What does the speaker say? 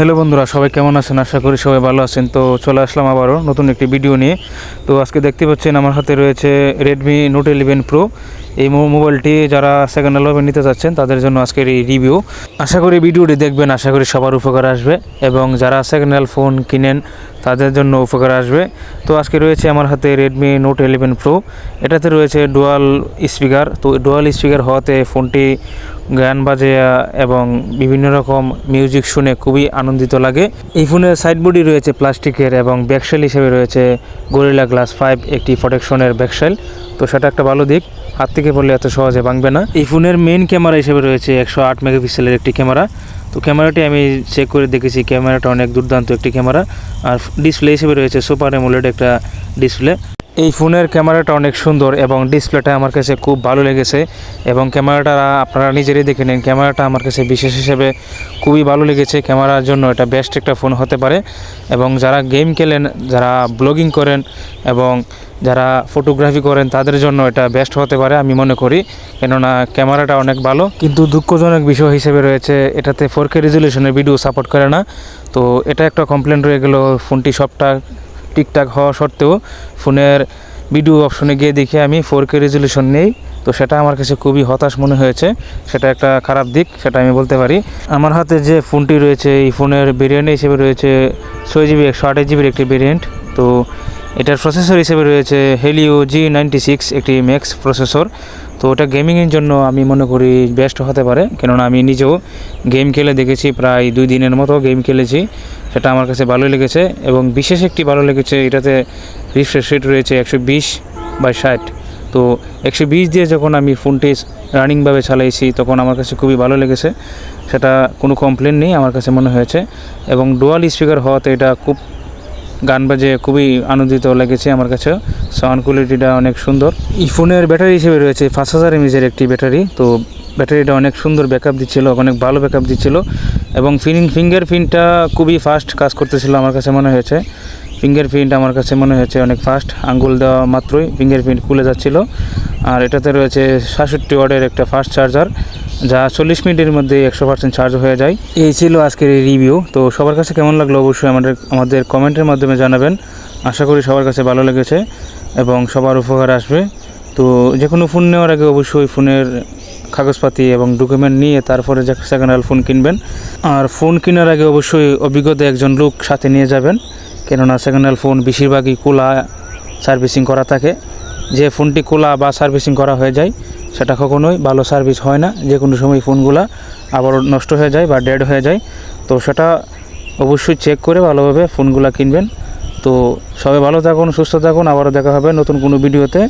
Hello বন্ধুরা, সবাই কেমন আছেন? আশা করি সবাই ভালো আছেন। তো চলে আসলাম আবারও নতুন একটি ভিডিও নিয়ে। তো আজকে দেখতে পাচ্ছেন আমার হাতে রয়েছে রেডমি নোট ইলেভেন প্রো এই মোবাইলটি যারা সেকেন্ড হ্যান্ড নিতে চাচ্ছেন, তাদের জন্য আজকের এই রিভিউ আশা করি ভিডিওটি দেখবেন, আশা করি সবার উপকার আসবে। এবং যারা সেকেন্ড ফোন কিনেন তাদের জন্য উপকার আসবে। তো আজকে রয়েছে আমার হাতে রেডমি নোট ইলেভেন প্রো এটাতে রয়েছে ডুয়াল স্পিকার তো ডুয়াল স্পিকার হওয়াতে ফোনটি গান বাজে এবং বিভিন্ন রকম মিউজিক শুনে খুবই আনন্দিত লাগে। এই ফোনের সাইড রয়েছে প্লাস্টিকের এবং ব্যাকসেল হিসেবে রয়েছে গরিলা গ্লাস ফাইভ একটি প্রোটেকশনের ব্যাকসেল তো সেটা একটা ভালো দিক। হাত থেকে পড়লে এত সহজে ভাঙবে না। এই ফোনের মেন ক্যামেরা হিসেবে রয়েছে একশো আট মেগাপিক্সেলের একটি ক্যামেরা তো ক্যামেরাটি আমি চেক করে দেখেছি ক্যামেরাটা অনেক দুর্দান্ত একটি ক্যামেরা আর ডিসপ্লে হিসেবে রয়েছে সুপার এমোলেড একটা ডিসপ্লে এই ফোনের ক্যামেরাটা অনেক সুন্দর এবং ডিসপ্লেটা আমার কাছে খুব ভালো লেগেছে এবং ক্যামেরাটা আপনারা নিজেরাই দেখে নিন। ক্যামেরাটা আমার কাছে বিশেষ হিসেবে খুবই ভালো লেগেছে। ক্যামেরার জন্য এটা বেস্ট একটা ফোন হতে পারে এবং যারা গেম খেলেন, যারা ব্লগিং করেন এবং যারা ফটোগ্রাফি করেন, তাদের জন্য এটা বেস্ট হতে পারে আমি মনে করি। কেননা ক্যামেরাটা অনেক ভালো। কিন্তু দুঃখজনক বিষয় হিসেবে রয়েছে, এটাতে ফোর কে রেজুলেশনের ভিডিও সাপোর্ট করে না। তো এটা একটা কমপ্লেন রয়ে গেল ফোনটি সবটা ঠিকঠাক হওয়া সত্ত্বেও ফোনের ভিডিও অপশনে গিয়ে দেখে আমি ফোর কে রেজুলেশন নেই। তো সেটা আমার কাছে খুবই হতাশ মনে হয়েছে। সেটা একটা খারাপ দিক, সেটা আমি বলতে পারি। আমার হাতে যে ফোনটি রয়েছে, এই ফোনের ভেরিয়েন্ট হিসেবে রয়েছে ছয় জিবি একশো আঠাশ জিবির একটি ভেরিয়েন্ট তো এটার প্রসেসর হিসেবে রয়েছে হেলিও জি নাইনটি সিক্স একটি ম্যাক্স প্রসেসর তো ওটা গেমিংয়ের জন্য আমি মনে করি বেস্ট হতে পারে। কেননা আমি নিজেও গেম খেলে দেখেছি, প্রায় দুই দিনের মতো গেম খেলেছি। সেটা আমার কাছে ভালোই লেগেছে এবং বিশেষ একটি ভালো লেগেছে, এটাতে রিফ্রেশ রেট রয়েছে একশো বিশ বাই ষাট। তো একশো বিশ দিয়ে যখন আমি ফোনটি রানিংভাবে চালাইছি, তখন আমার কাছে খুবই ভালো লেগেছে। সেটা কোনো কমপ্লেন নেই আমার কাছে মনে হয়েছে। এবং ডুয়াল স্পিকার হওয়াতে এটা খুব গান বাজে খুবই আনন্দিত লেগেছে আমার কাছে। সাউন্ড কোয়ালিটিটা অনেক সুন্দর। এই ফোনের ব্যাটারি হিসেবে রয়েছে পাঁচ হাজার এমএজের একটি ব্যাটারি। তো ব্যাটারিটা অনেক সুন্দর ব্যাকআপ দিচ্ছিল, অনেক ভালো ব্যাকআপ দিচ্ছিল এবং ফিনিং ফিঙ্গার প্রিন্টটা খুবই ফাস্ট কাজ করতেছিল আমার কাছে মনে হয়েছে। ফিঙ্গার প্রিন্ট আমার কাছে মনে হয়েছে অনেক ফাস্ট আঙ্গুল দেওয়া মাত্রই ফিঙ্গার প্রিন্ট খুলে যাচ্ছিল। আর এটাতে রয়েছে সাতষট্টি ওয়ার্ডের একটা ফাস্ট চার্জার যা চল্লিশ মিনিটের মধ্যে একশো পার্সেন্ট চার্জ হয়ে যায়। এই ছিল আজকের এই রিভিউ তো সবার কাছে কেমন লাগল অবশ্যই আমাদের আমাদের কমেন্টের মাধ্যমে জানাবেন। আশা করি সবার কাছে ভালো লেগেছে এবং সবার উপকার আসবে। তো যে কোনো ফোন নেওয়ার আগে অবশ্যই ফোনের কাগজপাতি এবং ডকুমেন্ট নিয়ে তারপরে সেকেন্ড হ্যান্ড ফোন কিনবেন। আর ফোন কেনার আগে অবশ্যই অভিজ্ঞতা একজন লোক সাথে নিয়ে যাবেন। কেননা সেকেন্ড হ্যান্ড ফোন বেশিরভাগই খোলা সার্ভিসিং করা থাকে। যে ফোনটি খোলা বা সার্ভিসিং করা হয়ে যায় সেটা কখনোই ভালো সার্ভিস হয় না। যে কোনো সময় ফোনগুলো আবার নষ্ট হয়ে যায় বা ডেড হয়ে যায়। তো সেটা অবশ্যই চেক করে ভালোভাবে ফোনগুলো কিনবেন। তো সবাই ভালো থাকুন, সুস্থ থাকুন। আবারও দেখা হবে নতুন কোনো ভিডিওতে